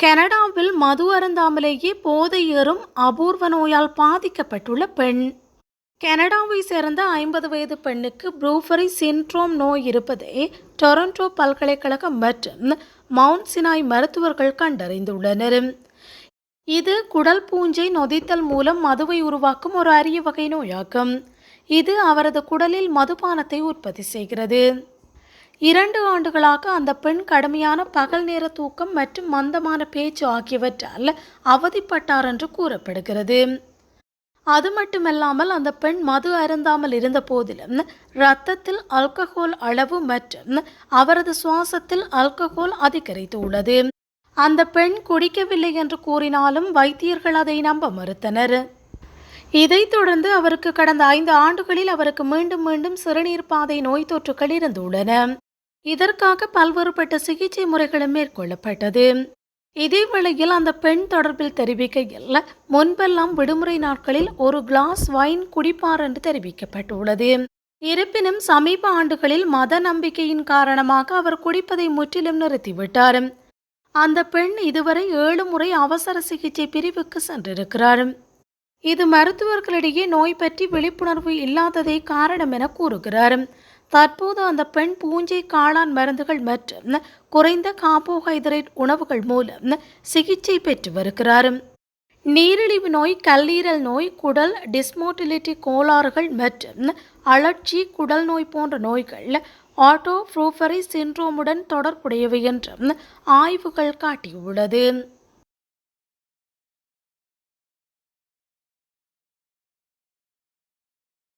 கனடாவில் மது அருந்தாமலேயே போதை ஏறும் அபூர்வ நோயால் பாதிக்கப்பட்டுள்ள பெண். கனடாவை சேர்ந்த ஐம்பது வயது பெண்ணுக்கு ப்ரூஃபரி சின்ட்ரோம் நோய் இருப்பதை டொரண்டோ பல்கலைக்கழகம் மற்றும் மவுண்ட் சினாய் மருத்துவர்கள் கண்டறிந்துள்ளனர். இது குடல் பூஞ்சை நொதித்தல் மூலம் மதுவை உருவாக்கும் ஒரு அரிய வகை நோயாகும். இது அவரது குடலில் மதுபானத்தை உற்பத்தி செய்கிறது. இரண்டு ஆண்டுகளாக அந்த பெண் கடுமையான பகல் நேர தூக்கம் மற்றும் மந்தமான பேச்சு ஆகியவற்றால் அவதிப்பட்டார் என்று கூறப்படுகிறது. அது மட்டுமல்லாமல் அந்த பெண் மது அருந்தாமல் இருந்த போதிலும் இரத்தத்தில் அல்கஹோல் அளவு மற்றும் அவரது சுவாசத்தில் அல்கஹோல் அதிகரித்து உள்ளது. அந்த பெண் குடிக்கவில்லை என்று கூறினாலும் வைத்தியர்கள் அதை நம்ப மறுத்தனர். இதைத் தொடர்ந்து அவருக்கு கடந்த ஐந்து ஆண்டுகளில் அவருக்கு மீண்டும் மீண்டும் சிறுநீர் பாதை நோய் தொற்றுகள் இருந்துள்ளன. இதற்காக பல்வேறுபட்ட சிகிச்சை முறைகளும் மேற்கொள்ளப்பட்டது. இதேவேளையில் அந்த பெண் தொடர்பில் தெரிவிக்கையில் முன்பெல்லாம் விடுமுறை நாட்களில் ஒரு கிளாஸ் வைன் குடிப்பார் என்று தெரிவிக்கப்பட்டுள்ளது. இருப்பினும் சமீப ஆண்டுகளில் மத நம்பிக்கையின் காரணமாக அவர் குடிப்பதை முற்றிலும் நிறுத்திவிட்டார். அந்த பெண் இதுவரை ஏழு முறை அவசர சிகிச்சை பிரிவுக்கு சென்றிருக்கிறார். இது மருத்துவர்களிடையே நோய் பற்றி விழிப்புணர்வு இல்லாததே காரணம் என கூறுகிறார். தற்போது அந்த பெண் பூஞ்சை காளான் மருந்துகள் மற்றும் குறைந்த கார்போஹைட்ரேட் உணவுகள் மூலம் சிகிச்சை பெற்று வருகிறார். நீரிழிவு நோய் கல்லீரல் நோய் குடல் டிஸ்மோட்டிலிட்டி கோளாறுகள் மற்றும் அழற்சி குடல் நோய் போன்ற நோய்கள் ஆட்டோ ஃப்ரூஃபரி சின்ட்ரோமுடன் தொடர்புடையவை என்றும் ஆய்வுகள் காட்டியுள்ளது.